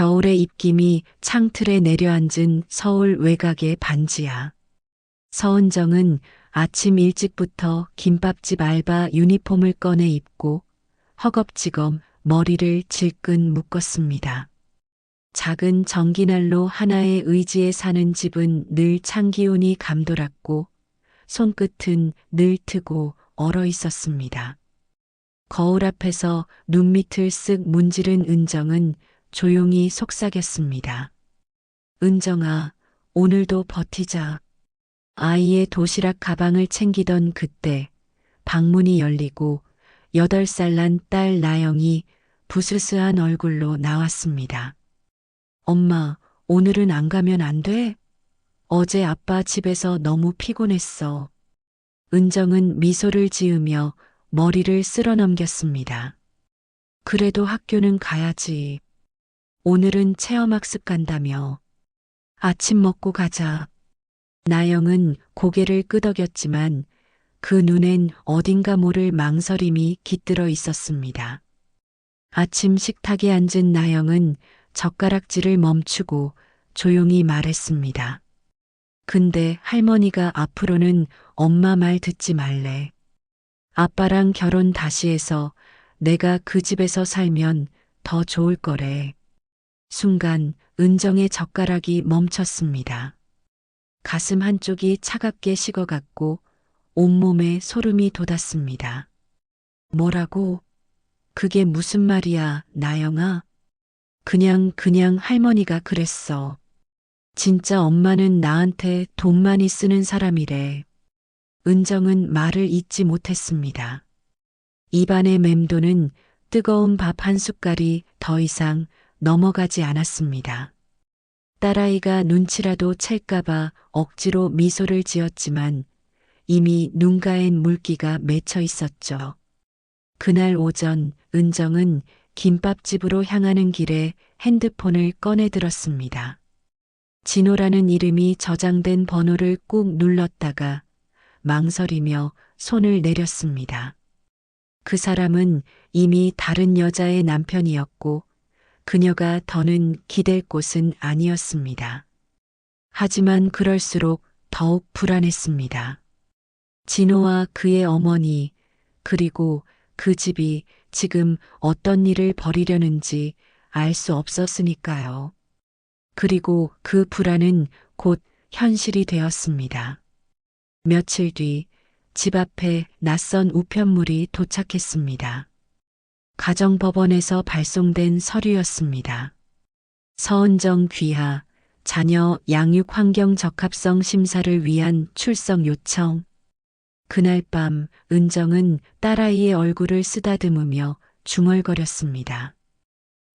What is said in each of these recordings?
겨울의 입김이 창틀에 내려앉은 서울 외곽의 반지하. 서은정은 아침 일찍부터 김밥집 알바 유니폼을 꺼내 입고 허겁지겁 머리를 질끈 묶었습니다. 작은 전기난로 하나의 의지에 사는 집은 늘 찬기운이 감돌았고 손끝은 늘 트고 얼어 있었습니다. 거울 앞에서 눈밑을 쓱 문지른 은정은 조용히 속삭였습니다. 은정아, 오늘도 버티자. 아이의 도시락 가방을 챙기던 그때 방문이 열리고 여덟 살난 딸 나영이 부스스한 얼굴로 나왔습니다. 엄마, 오늘은 안 가면 안 돼? 어제 아빠 집에서 너무 피곤했어. 은정은 미소를 지으며 머리를 쓸어 넘겼습니다. 그래도 학교는 가야지. 오늘은 체험학습 간다며. 아침 먹고 가자. 나영은 고개를 끄덕였지만 그 눈엔 어딘가 모를 망설임이 깃들어 있었습니다. 아침 식탁에 앉은 나영은 젓가락질을 멈추고 조용히 말했습니다. 근데 할머니가 앞으로는 엄마 말 듣지 말래. 아빠랑 결혼 다시 해서 내가 그 집에서 살면 더 좋을 거래. 순간 은정의 젓가락이 멈췄습니다. 가슴 한쪽이 차갑게 식어갔고 온몸에 소름이 돋았습니다. 뭐라고? 그게 무슨 말이야, 나영아? 그냥, 그냥 할머니가 그랬어. 진짜 엄마는 나한테 돈 많이 쓰는 사람이래. 은정은 말을 잇지 못했습니다. 입안의 맴도는 뜨거운 밥 한 숟갈이 더 이상 넘어가지 않았습니다. 딸아이가 눈치라도 챌까봐 억지로 미소를 지었지만 이미 눈가엔 물기가 맺혀 있었죠. 그날 오전 은정은 김밥집으로 향하는 길에 핸드폰을 꺼내 들었습니다. 진호라는 이름이 저장된 번호를 꾹 눌렀다가 망설이며 손을 내렸습니다. 그 사람은 이미 다른 여자의 남편이었고 그녀가 더는 기댈 곳은 아니었습니다. 하지만 그럴수록 더욱 불안했습니다. 진호와 그의 어머니, 그리고 그 집이 지금 어떤 일을 벌이려는지 알 수 없었으니까요. 그리고 그 불안은 곧 현실이 되었습니다. 며칠 뒤 집 앞에 낯선 우편물이 도착했습니다. 가정법원에서 발송된 서류였습니다. 서은정 귀하, 자녀 양육 환경 적합성 심사를 위한 출석 요청. 그날 밤 은정은 딸아이의 얼굴을 쓰다듬으며 중얼거렸습니다.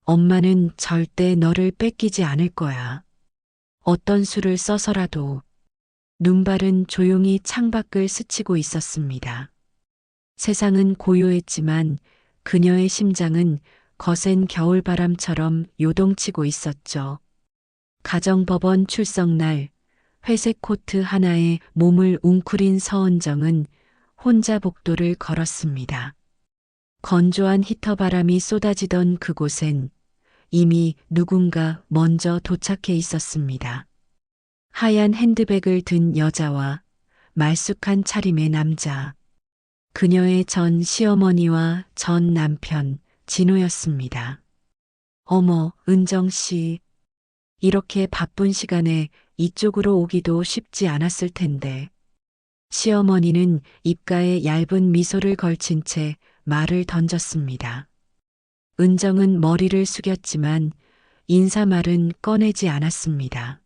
엄마는 절대 너를 뺏기지 않을 거야. 어떤 수를 써서라도 눈발은 조용히 창밖을 스치고 있었습니다. 세상은 고요했지만 그녀의 심장은 거센 겨울바람처럼 요동치고 있었죠. 가정법원 출석날 회색 코트 하나에 몸을 웅크린 서은정은 혼자 복도를 걸었습니다. 건조한 히터 바람이 쏟아지던 그곳엔 이미 누군가 먼저 도착해 있었습니다. 하얀 핸드백을 든 여자와 말쑥한 차림의 남자. 그녀의 전 시어머니와 전 남편, 진호였습니다. 어머, 은정 씨. 이렇게 바쁜 시간에 이쪽으로 오기도 쉽지 않았을 텐데. 시어머니는 입가에 얇은 미소를 걸친 채 말을 던졌습니다. 은정은 머리를 숙였지만 인사말은 꺼내지 않았습니다.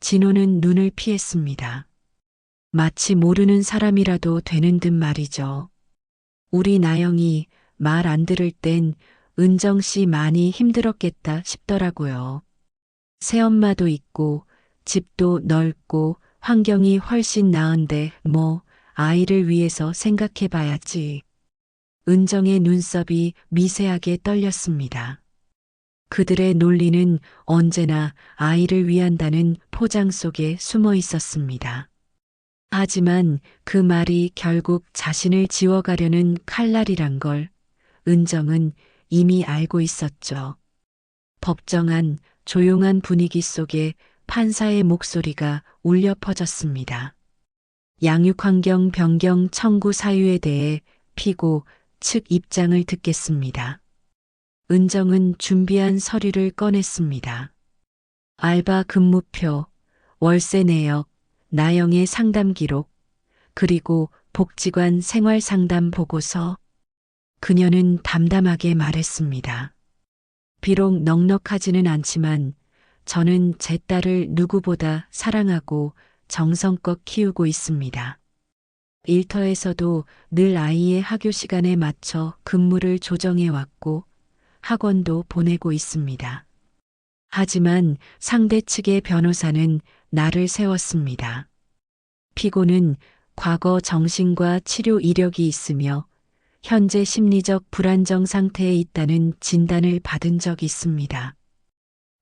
진호는 눈을 피했습니다. 마치 모르는 사람이라도 되는 듯 말이죠. 우리 나영이 말 안 들을 땐 은정 씨 많이 힘들었겠다 싶더라고요. 새엄마도 있고 집도 넓고 환경이 훨씬 나은데 뭐 아이를 위해서 생각해 봐야지. 은정의 눈썹이 미세하게 떨렸습니다. 그들의 논리는 언제나 아이를 위한다는 포장 속에 숨어 있었습니다. 하지만 그 말이 결국 자신을 지워가려는 칼날이란 걸 은정은 이미 알고 있었죠. 법정안 조용한 분위기 속에 판사의 목소리가 울려 퍼졌습니다. 양육환경 변경 청구 사유에 대해 피고 측 입장을 듣겠습니다. 은정은 준비한 서류를 꺼냈습니다. 알바 근무표, 월세 내역, 나영의 상담 기록, 그리고 복지관 생활 상담 보고서. 그녀는 담담하게 말했습니다. 비록 넉넉하지는 않지만 저는 제 딸을 누구보다 사랑하고 정성껏 키우고 있습니다. 일터에서도 늘 아이의 학교 시간에 맞춰 근무를 조정해 왔고 학원도 보내고 있습니다. 하지만 상대 측의 변호사는 나를 세웠습니다. 피고는 과거 정신과 치료 이력이 있으며 현재 심리적 불안정 상태에 있다는 진단을 받은 적이 있습니다.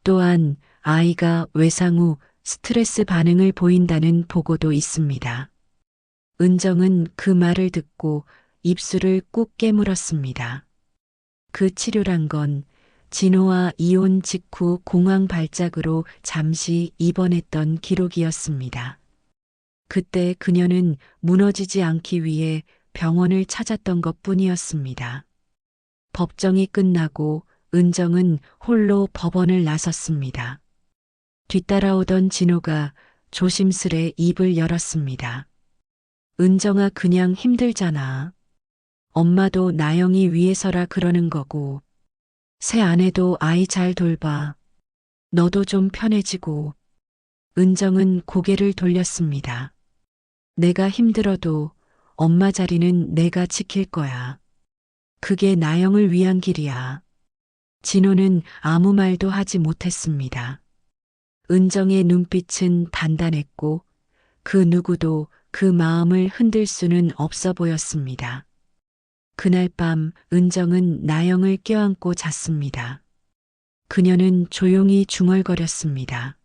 또한 아이가 외상 후 스트레스 반응을 보인다는 보고도 있습니다. 은정은 그 말을 듣고 입술을 꾹 깨물었습니다. 그 치료란 건 진호와 이혼 직후 공황 발작으로 잠시 입원했던 기록이었습니다. 그때 그녀는 무너지지 않기 위해 병원을 찾았던 것 뿐이었습니다. 법정이 끝나고 은정은 홀로 법원을 나섰습니다. 뒤따라오던 진호가 조심스레 입을 열었습니다. 은정아 그냥 힘들잖아. 엄마도 나영이 위해서라 그러는 거고. 새 아내도 아이 잘 돌봐. 너도 좀 편해지고. 은정은 고개를 돌렸습니다. 내가 힘들어도 엄마 자리는 내가 지킬 거야. 그게 나영을 위한 길이야. 진호는 아무 말도 하지 못했습니다. 은정의 눈빛은 단단했고 그 누구도 그 마음을 흔들 수는 없어 보였습니다. 그날 밤 은정은 나영을 껴안고 잤습니다. 그녀는 조용히 중얼거렸습니다.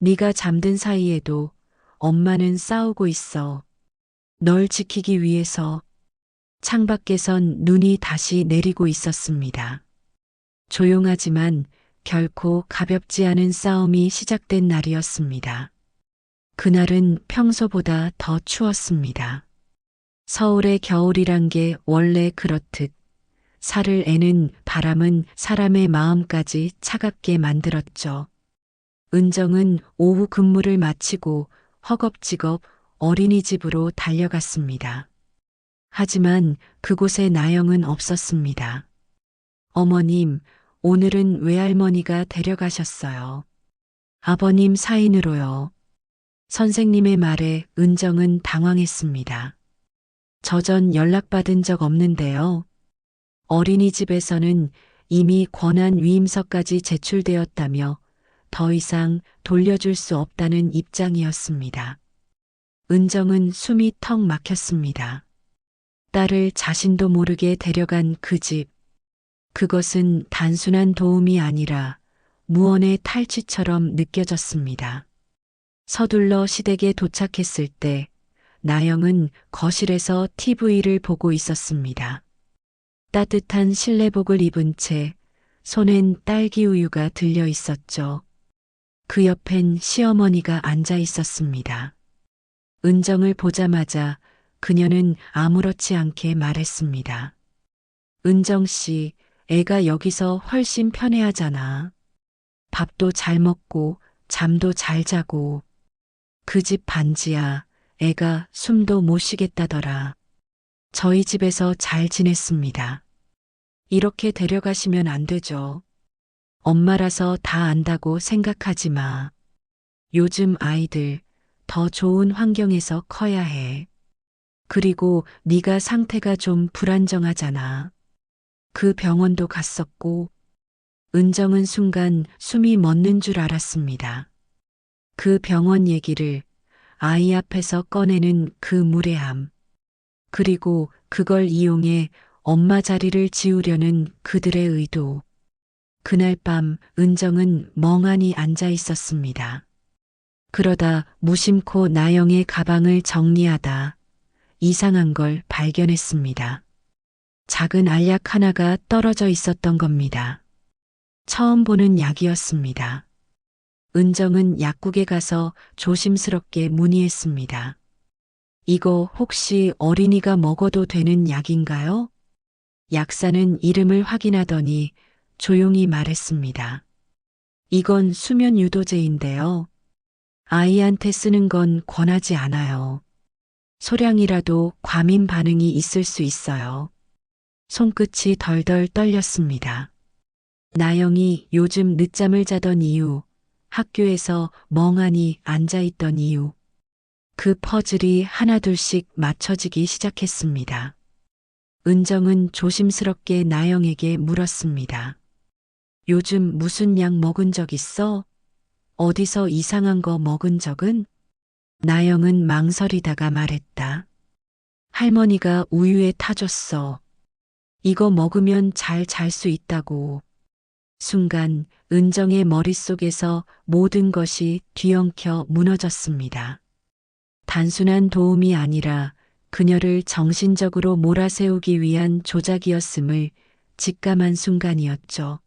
네가 잠든 사이에도 엄마는 싸우고 있어. 널 지키기 위해서 창밖에선 눈이 다시 내리고 있었습니다. 조용하지만 결코 가볍지 않은 싸움이 시작된 날이었습니다. 그날은 평소보다 더 추웠습니다. 서울의 겨울이란 게 원래 그렇듯 살을 애는 바람은 사람의 마음까지 차갑게 만들었죠. 은정은 오후 근무를 마치고 허겁지겁 어린이집으로 달려갔습니다. 하지만 그곳에 나영은 없었습니다. 어머님, 오늘은 외할머니가 데려가셨어요. 아버님 사인으로요. 선생님의 말에 은정은 당황했습니다. 저 전 연락받은 적 없는데요. 어린이집에서는 이미 권한 위임서까지 제출되었다며 더 이상 돌려줄 수 없다는 입장이었습니다. 은정은 숨이 턱 막혔습니다. 딸을 자신도 모르게 데려간 그 집. 그것은 단순한 도움이 아니라 무언의 탈취처럼 느껴졌습니다. 서둘러 시댁에 도착했을 때 나영은 거실에서 TV를 보고 있었습니다. 따뜻한 실내복을 입은 채 손엔 딸기 우유가 들려 있었죠. 그 옆엔 시어머니가 앉아 있었습니다. 은정을 보자마자 그녀는 아무렇지 않게 말했습니다. 은정 씨, 애가 여기서 훨씬 편해하잖아. 밥도 잘 먹고 잠도 잘 자고. 그 집 반지야. 애가 숨도 못 쉬겠다더라. 저희 집에서 잘 지냈습니다. 이렇게 데려가시면 안 되죠. 엄마라서 다 안다고 생각하지 마. 요즘 아이들 더 좋은 환경에서 커야 해. 그리고 네가 상태가 좀 불안정하잖아. 그 병원도 갔었고 은정은 순간 숨이 멎는 줄 알았습니다. 그 병원 얘기를 아이 앞에서 꺼내는 그 무례함. 그리고 그걸 이용해 엄마 자리를 지우려는 그들의 의도. 그날 밤 은정은 멍하니 앉아 있었습니다. 그러다 무심코 나영의 가방을 정리하다 이상한 걸 발견했습니다. 작은 알약 하나가 떨어져 있었던 겁니다. 처음 보는 약이었습니다. 은정은 약국에 가서 조심스럽게 문의했습니다. 이거 혹시 어린이가 먹어도 되는 약인가요? 약사는 이름을 확인하더니 조용히 말했습니다. 이건 수면 유도제인데요. 아이한테 쓰는 건 권하지 않아요. 소량이라도 과민 반응이 있을 수 있어요. 손끝이 덜덜 떨렸습니다. 나영이 요즘 늦잠을 자던 이유, 학교에서 멍하니 앉아있던 이유, 그 퍼즐이 하나둘씩 맞춰지기 시작했습니다. 은정은 조심스럽게 나영에게 물었습니다. 요즘 무슨 약 먹은 적 있어? 어디서 이상한 거 먹은 적은? 나영은 망설이다가 말했다. 할머니가 우유에 타줬어. 이거 먹으면 잘 잘 수 있다고. 순간 은정의 머릿속에서 모든 것이 뒤엉켜 무너졌습니다. 단순한 도움이 아니라 그녀를 정신적으로 몰아세우기 위한 조작이었음을 직감한 순간이었죠.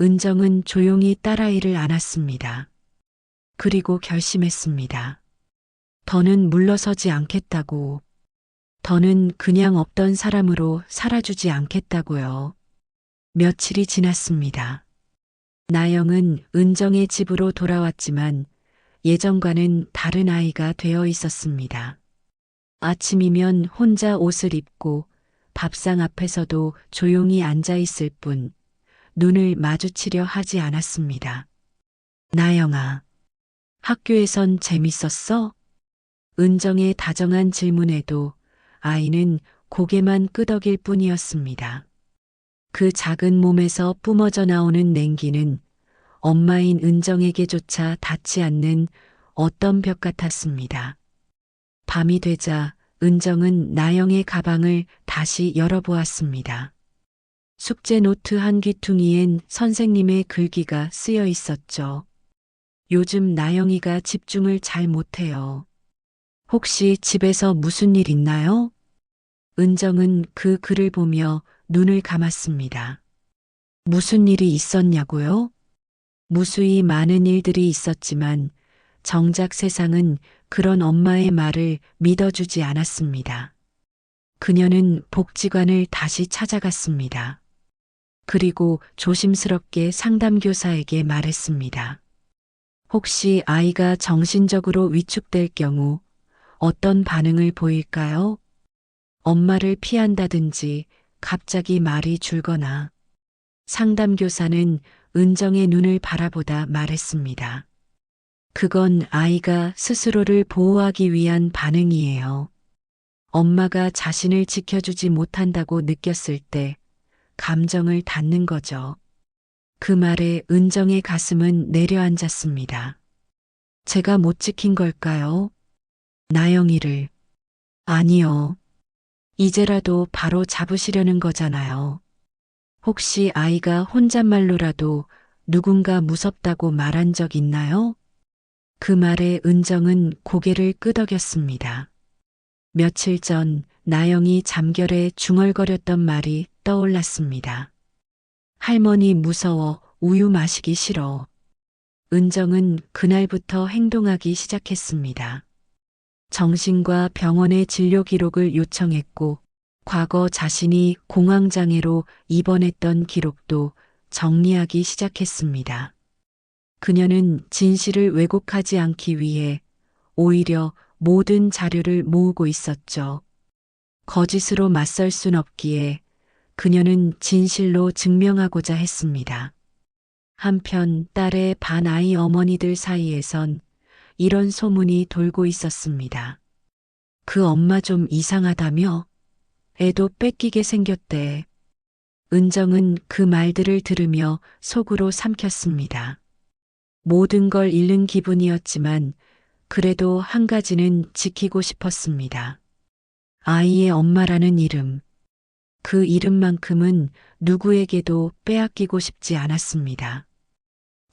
은정은 조용히 딸아이를 안았습니다. 그리고 결심했습니다. 더는 물러서지 않겠다고. 더는 그냥 없던 사람으로 살아주지 않겠다고요. 며칠이 지났습니다. 나영은 은정의 집으로 돌아왔지만 예전과는 다른 아이가 되어 있었습니다. 아침이면 혼자 옷을 입고 밥상 앞에서도 조용히 앉아 있을 뿐 눈을 마주치려 하지 않았습니다. 나영아, 학교에선 재밌었어? 은정의 다정한 질문에도 아이는 고개만 끄덕일 뿐이었습니다. 그 작은 몸에서 뿜어져 나오는 냉기는 엄마인 은정에게조차 닿지 않는 어떤 벽 같았습니다. 밤이 되자 은정은 나영의 가방을 다시 열어보았습니다. 숙제 노트 한 귀퉁이엔 선생님의 글귀가 쓰여 있었죠. 요즘 나영이가 집중을 잘 못해요. 혹시 집에서 무슨 일 있나요? 은정은 그 글을 보며 눈을 감았습니다. 무슨 일이 있었냐고요? 무수히 많은 일들이 있었지만 정작 세상은 그런 엄마의 말을 믿어주지 않았습니다. 그녀는 복지관을 다시 찾아갔습니다. 그리고 조심스럽게 상담교사에게 말했습니다. 혹시 아이가 정신적으로 위축될 경우 어떤 반응을 보일까요? 엄마를 피한다든지 갑자기 말이 줄거나 상담교사는 은정의 눈을 바라보다 말했습니다. 그건 아이가 스스로를 보호하기 위한 반응이에요. 엄마가 자신을 지켜주지 못한다고 느꼈을 때 감정을 닫는 거죠. 그 말에 은정의 가슴은 내려앉았습니다. 제가 못 지킨 걸까요? 나영이를. 아니요. 이제라도 바로 잡으시려는 거잖아요. 혹시 아이가 혼잣말로라도 누군가 무섭다고 말한 적 있나요? 그 말에 은정은 고개를 끄덕였습니다. 며칠 전 나영이 잠결에 중얼거렸던 말이 떠올랐습니다. 할머니 무서워 우유 마시기 싫어. 은정은 그날부터 행동하기 시작했습니다. 정신과 병원의 진료 기록을 요청했고 과거 자신이 공황장애로 입원했던 기록도 정리하기 시작했습니다. 그녀는 진실을 왜곡하지 않기 위해 오히려 모든 자료를 모으고 있었죠. 거짓으로 맞설 순 없기에 그녀는 진실로 증명하고자 했습니다. 한편 딸의 반아이 어머니들 사이에선 이런 소문이 돌고 있었습니다. 그 엄마 좀 이상하다며? 애도 뺏기게 생겼대. 은정은 그 말들을 들으며 속으로 삼켰습니다. 모든 걸 잃는 기분이었지만 그래도 한 가지는 지키고 싶었습니다. 아이의 엄마라는 이름. 그 이름만큼은 누구에게도 빼앗기고 싶지 않았습니다.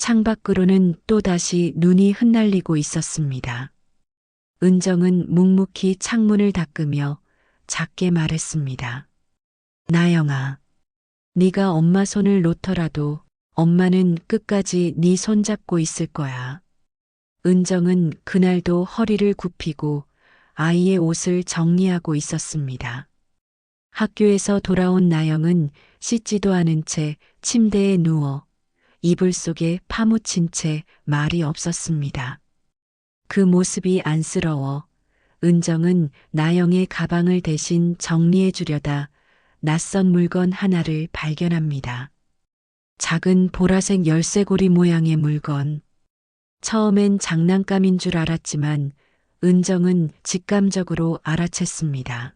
창밖으로는 또다시 눈이 흩날리고 있었습니다. 은정은 묵묵히 창문을 닦으며 작게 말했습니다. 나영아, 네가 엄마 손을 놓더라도 엄마는 끝까지 네 손잡고 있을 거야. 은정은 그날도 허리를 굽히고 아이의 옷을 정리하고 있었습니다. 학교에서 돌아온 나영은 씻지도 않은 채 침대에 누워 이불 속에 파묻힌 채 말이 없었습니다. 그 모습이 안쓰러워 은정은 나영의 가방을 대신 정리해 주려다 낯선 물건 하나를 발견합니다. 작은 보라색 열쇠고리 모양의 물건. 처음엔 장난감인 줄 알았지만 은정은 직감적으로 알아챘습니다.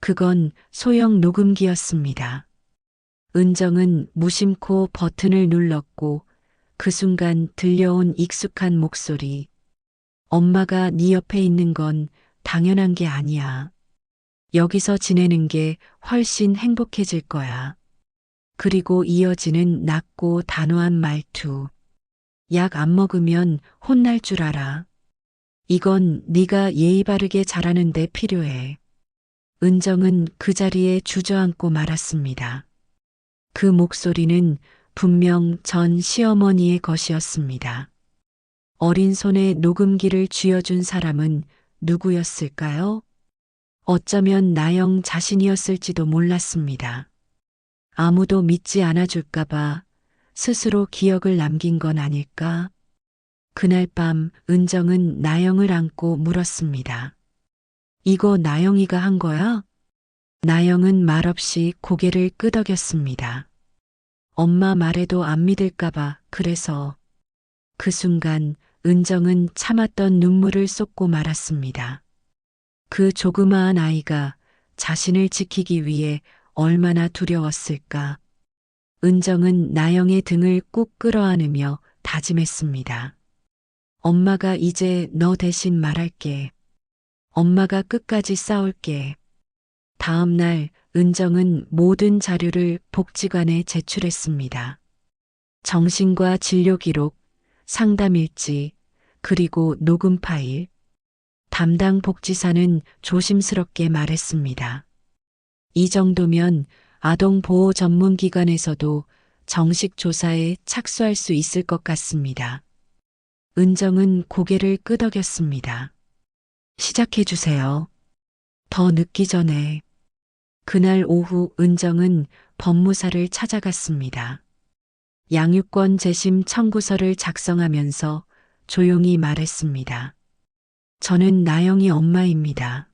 그건 소형 녹음기였습니다. 은정은 무심코 버튼을 눌렀고 그 순간 들려온 익숙한 목소리. 엄마가 네 옆에 있는 건 당연한 게 아니야. 여기서 지내는 게 훨씬 행복해질 거야. 그리고 이어지는 낮고 단호한 말투. 약 안 먹으면 혼날 줄 알아. 이건 네가 예의 바르게 자라는데 필요해. 은정은 그 자리에 주저앉고 말았습니다. 그 목소리는 분명 전 시어머니의 것이었습니다. 어린 손에 녹음기를 쥐어준 사람은 누구였을까요? 어쩌면 나영 자신이었을지도 몰랐습니다. 아무도 믿지 않아줄까봐 스스로 기억을 남긴 건 아닐까? 그날 밤 은정은 나영을 안고 물었습니다. 이거 나영이가 한 거야? 나영은 말없이 고개를 끄덕였습니다. 엄마 말에도 안 믿을까봐 그래서 그 순간 은정은 참았던 눈물을 쏟고 말았습니다. 그 조그마한 아이가 자신을 지키기 위해 얼마나 두려웠을까. 은정은 나영의 등을 꾹 끌어안으며 다짐했습니다. 엄마가 이제 너 대신 말할게. 엄마가 끝까지 싸울게. 다음 날 은정은 모든 자료를 복지관에 제출했습니다. 정신과 진료 기록, 상담 일지, 그리고 녹음 파일. 담당 복지사는 조심스럽게 말했습니다. 이 정도면 아동보호 전문기관에서도 정식 조사에 착수할 수 있을 것 같습니다. 은정은 고개를 끄덕였습니다. 시작해 주세요. 더 늦기 전에. 그날 오후 은정은 법무사를 찾아갔습니다. 양육권 재심 청구서를 작성하면서 조용히 말했습니다. 저는 나영이 엄마입니다.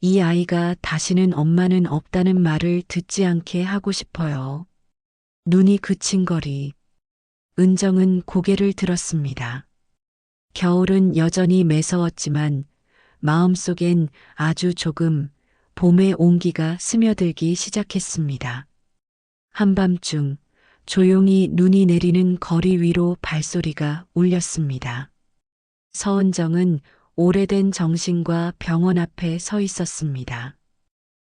이 아이가 다시는 엄마는 없다는 말을 듣지 않게 하고 싶어요. 눈이 그친 거리. 은정은 고개를 들었습니다. 겨울은 여전히 매서웠지만 마음속엔 아주 조금 봄의 온기가 스며들기 시작했습니다. 한밤중 조용히 눈이 내리는 거리 위로 발소리가 울렸습니다. 서은정은 오래된 정신과 병원 앞에 서 있었습니다.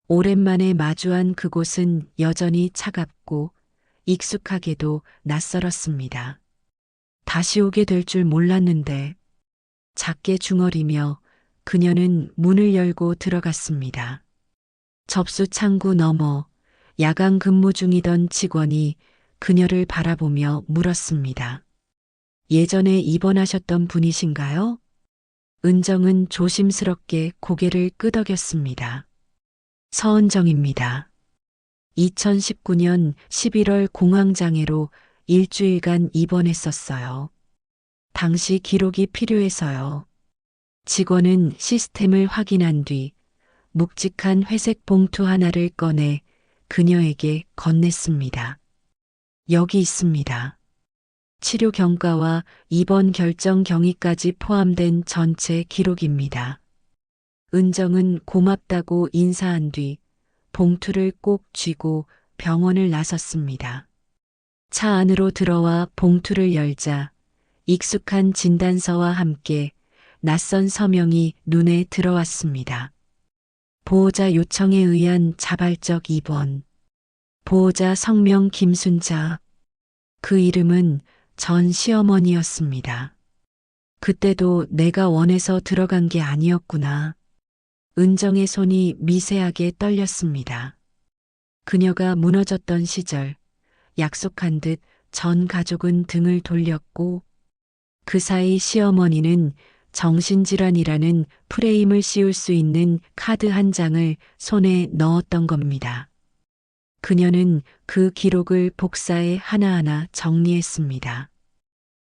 오랜만에 마주한 그곳은 여전히 차갑고 익숙하게도 낯설었습니다. 다시 오게 될 줄 몰랐는데 작게 중얼이며 그녀는 문을 열고 들어갔습니다. 접수 창구 너머 야간 근무 중이던 직원이 그녀를 바라보며 물었습니다. 예전에 입원하셨던 분이신가요? 은정은 조심스럽게 고개를 끄덕였습니다. 서은정입니다. 2019년 11월 공황장애로 일주일간 입원했었어요. 당시 기록이 필요해서요. 직원은 시스템을 확인한 뒤 묵직한 회색 봉투 하나를 꺼내 그녀에게 건넸습니다. 여기 있습니다. 치료 경과와 입원 결정 경위까지 포함된 전체 기록입니다. 은정은 고맙다고 인사한 뒤 봉투를 꼭 쥐고 병원을 나섰습니다. 차 안으로 들어와 봉투를 열자 익숙한 진단서와 함께 낯선 서명이 눈에 들어왔습니다. 보호자 요청에 의한 자발적 입원. 보호자 성명 김순자. 그 이름은 전 시어머니였습니다. 그때도 내가 원해서 들어간 게 아니었구나. 은정의 손이 미세하게 떨렸습니다. 그녀가 무너졌던 시절, 약속한 듯 전 가족은 등을 돌렸고 그 사이 시어머니는 정신질환이라는 프레임을 씌울 수 있는 카드 한 장을 손에 넣었던 겁니다. 그녀는 그 기록을 복사해 하나하나 정리했습니다.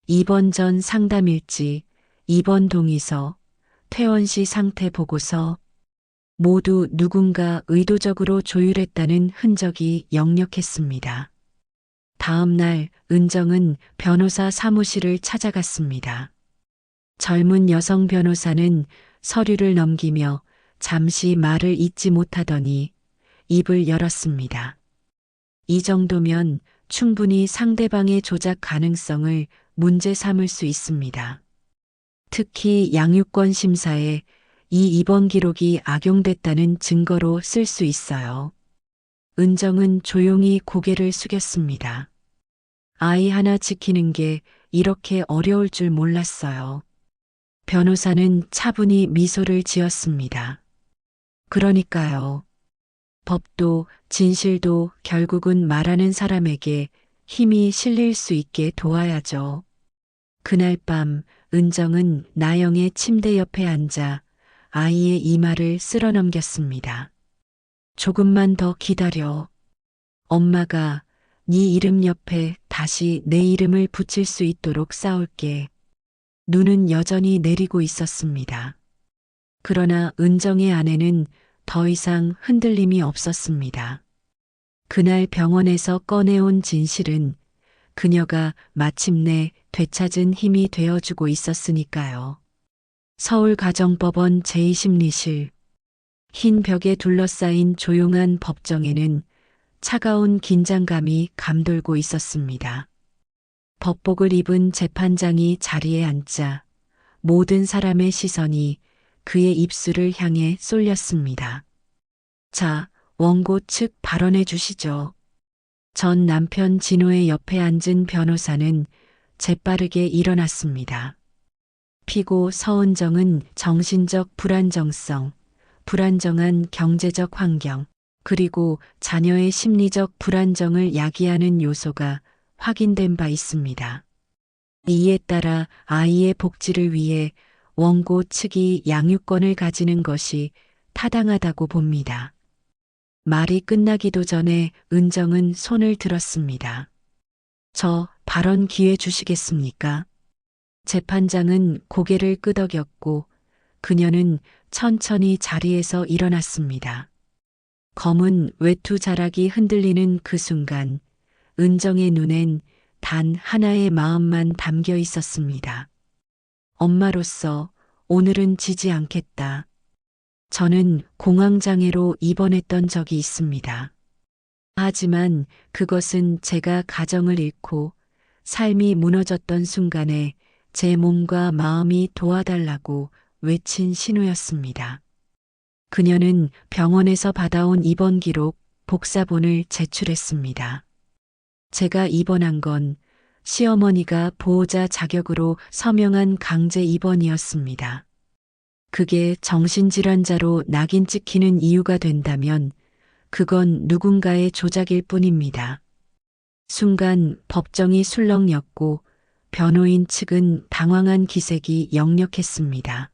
2번 전 상담일지, 2번 동의서, 퇴원 시 상태 보고서, 모두 누군가 의도적으로 조율했다는 흔적이 역력했습니다. 다음 날 은정은 변호사 사무실을 찾아갔습니다. 젊은 여성 변호사는 서류를 넘기며 잠시 말을 잇지 못하더니 입을 열었습니다. 이 정도면 충분히 상대방의 조작 가능성을 문제 삼을 수 있습니다. 특히 양육권 심사에 이 입원 기록이 악용됐다는 증거로 쓸 수 있어요. 은정은 조용히 고개를 숙였습니다. 아이 하나 지키는 게 이렇게 어려울 줄 몰랐어요. 변호사는 차분히 미소를 지었습니다. 그러니까요. 법도 진실도 결국은 말하는 사람에게 힘이 실릴 수 있게 도와야죠. 그날 밤 은정은 나영의 침대 옆에 앉아 아이의 이마를 쓸어 넘겼습니다. 조금만 더 기다려. 엄마가 네 이름 옆에 다시 내 이름을 붙일 수 있도록 싸울게. 눈은 여전히 내리고 있었습니다. 그러나 은정의 아내는 더 이상 흔들림이 없었습니다. 그날 병원에서 꺼내온 진실은 그녀가 마침내 되찾은 힘이 되어주고 있었으니까요. 서울가정법원 제2심리실 흰 벽에 둘러싸인 조용한 법정에는 차가운 긴장감이 감돌고 있었습니다. 법복을 입은 재판장이 자리에 앉자 모든 사람의 시선이 그의 입술을 향해 쏠렸습니다. 자, 원고 측 발언해 주시죠. 전 남편 진호의 옆에 앉은 변호사는 재빠르게 일어났습니다. 피고 서은정은 정신적 불안정성, 불안정한 경제적 환경, 그리고 자녀의 심리적 불안정을 야기하는 요소가 확인된 바 있습니다. 이에 따라 아이의 복지를 위해 원고 측이 양육권을 가지는 것이 타당하다고 봅니다. 말이 끝나기도 전에 은정은 손을 들었습니다. 저 발언 기회 주시겠습니까? 재판장은 고개를 끄덕였고 그녀는 천천히 자리에서 일어났습니다. 검은 외투 자락이 흔들리는 그 순간 은정의 눈엔 단 하나의 마음만 담겨 있었습니다. 엄마로서 오늘은 지지 않겠다. 저는 공황장애로 입원했던 적이 있습니다. 하지만 그것은 제가 가정을 잃고 삶이 무너졌던 순간에 제 몸과 마음이 도와달라고 외친 신호였습니다. 그녀는 병원에서 받아온 입원 기록 복사본을 제출했습니다. 제가 입원한 건 시어머니가 보호자 자격으로 서명한 강제 입원이었습니다. 그게 정신질환자로 낙인 찍히는 이유가 된다면 그건 누군가의 조작일 뿐입니다. 순간 법정이 술렁였고 변호인 측은 당황한 기색이 역력했습니다.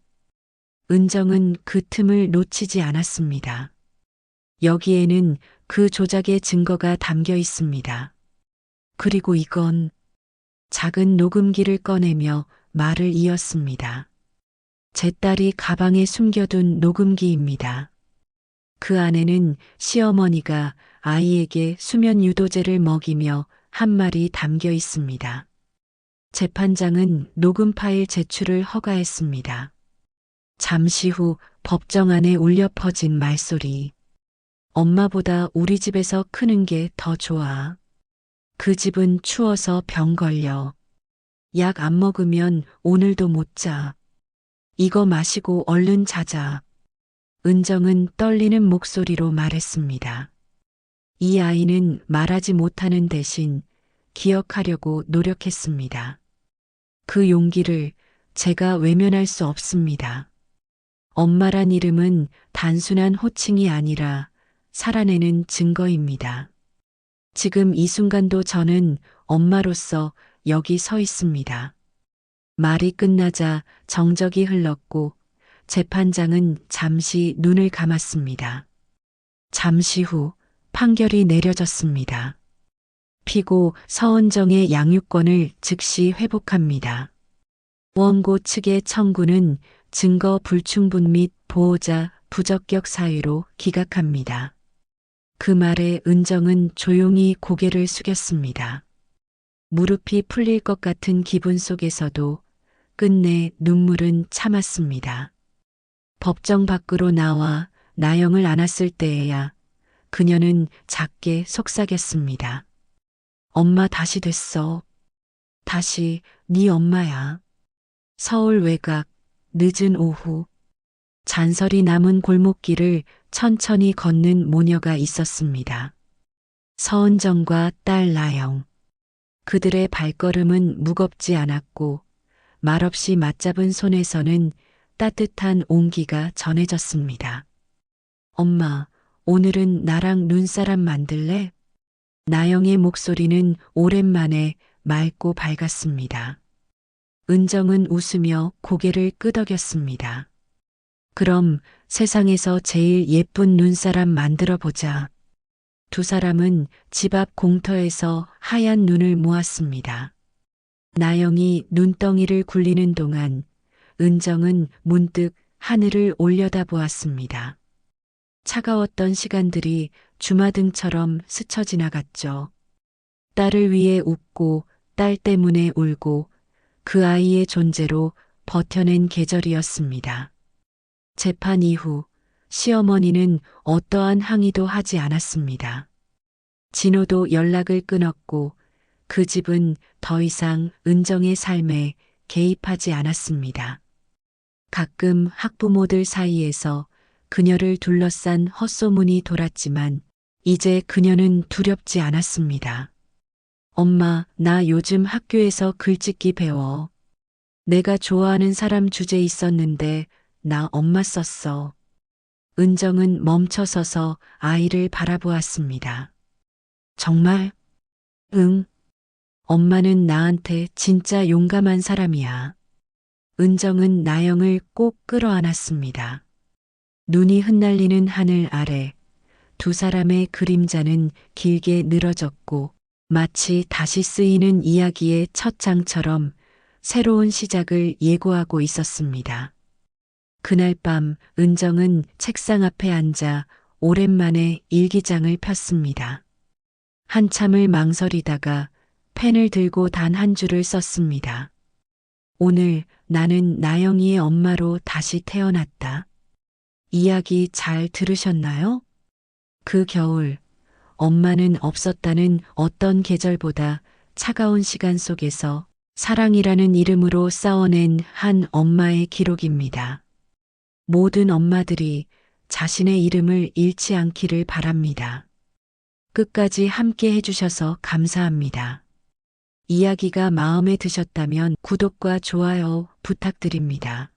은정은 그 틈을 놓치지 않았습니다. 여기에는 그 조작의 증거가 담겨 있습니다. 그리고 이건 작은 녹음기를 꺼내며 말을 이었습니다. 제 딸이 가방에 숨겨둔 녹음기입니다. 그 안에는 시어머니가 아이에게 수면 유도제를 먹이며 한 말이 담겨 있습니다. 재판장은 녹음 파일 제출을 허가했습니다. 잠시 후 법정 안에 울려 퍼진 말소리. 엄마보다 우리 집에서 크는 게 더 좋아. 그 집은 추워서 병 걸려. 약 안 먹으면 오늘도 못 자. 이거 마시고 얼른 자자. 은정은 떨리는 목소리로 말했습니다. 이 아이는 말하지 못하는 대신 기억하려고 노력했습니다. 그 용기를 제가 외면할 수 없습니다. 엄마란 이름은 단순한 호칭이 아니라 살아내는 증거입니다. 지금 이 순간도 저는 엄마로서 여기 서 있습니다. 말이 끝나자 정적이 흘렀고 재판장은 잠시 눈을 감았습니다. 잠시 후 판결이 내려졌습니다. 피고 서은정의 양육권을 즉시 회복합니다. 원고 측의 청구는 증거 불충분 및 보호자 부적격 사유로 기각합니다. 그 말에 은정은 조용히 고개를 숙였습니다. 무릎이 풀릴 것 같은 기분 속에서도 끝내 눈물은 참았습니다. 법정 밖으로 나와 나영을 안았을 때에야 그녀는 작게 속삭였습니다. 엄마 다시 됐어. 다시 네 엄마야. 서울 외곽 늦은 오후 잔설이 남은 골목길을 천천히 걷는 모녀가 있었습니다. 서은정과 딸 나영. 그들의 발걸음은 무겁지 않았고 말없이 맞잡은 손에서는 따뜻한 온기가 전해졌습니다. 엄마, 오늘은 나랑 눈사람 만들래? 나영의 목소리는 오랜만에 맑고 밝았습니다. 은정은 웃으며 고개를 끄덕였습니다. 그럼 세상에서 제일 예쁜 눈사람 만들어 보자. 두 사람은 집 앞 공터에서 하얀 눈을 모았습니다. 나영이 눈덩이를 굴리는 동안 은정은 문득 하늘을 올려다 보았습니다. 차가웠던 시간들이 주마등처럼 스쳐 지나갔죠. 딸을 위해 웃고 딸 때문에 울고 그 아이의 존재로 버텨낸 계절이었습니다. 재판 이후 시어머니는 어떠한 항의도 하지 않았습니다. 진호도 연락을 끊었고 그 집은 더 이상 은정의 삶에 개입하지 않았습니다. 가끔 학부모들 사이에서 그녀를 둘러싼 헛소문이 돌았지만 이제 그녀는 두렵지 않았습니다. 엄마, 나 요즘 학교에서 글짓기 배워. 내가 좋아하는 사람 주제 있었는데 나 엄마 썼어. 은정은 멈춰서서 아이를 바라보았습니다. 정말? 응. 엄마는 나한테 진짜 용감한 사람이야. 은정은 나영을 꼭 끌어안았습니다. 눈이 흩날리는 하늘 아래 두 사람의 그림자는 길게 늘어졌고 마치 다시 쓰이는 이야기의 첫 장처럼 새로운 시작을 예고하고 있었습니다. 그날 밤 은정은 책상 앞에 앉아 오랜만에 일기장을 폈습니다. 한참을 망설이다가 펜을 들고 단 한 줄을 썼습니다. 오늘 나는 나영이의 엄마로 다시 태어났다. 이야기 잘 들으셨나요? 그 겨울, 엄마는 없었다는 어떤 계절보다 차가운 시간 속에서 사랑이라는 이름으로 싸워낸 한 엄마의 기록입니다. 모든 엄마들이 자신의 이름을 잃지 않기를 바랍니다. 끝까지 함께 해주셔서 감사합니다. 이야기가 마음에 드셨다면 구독과 좋아요 부탁드립니다.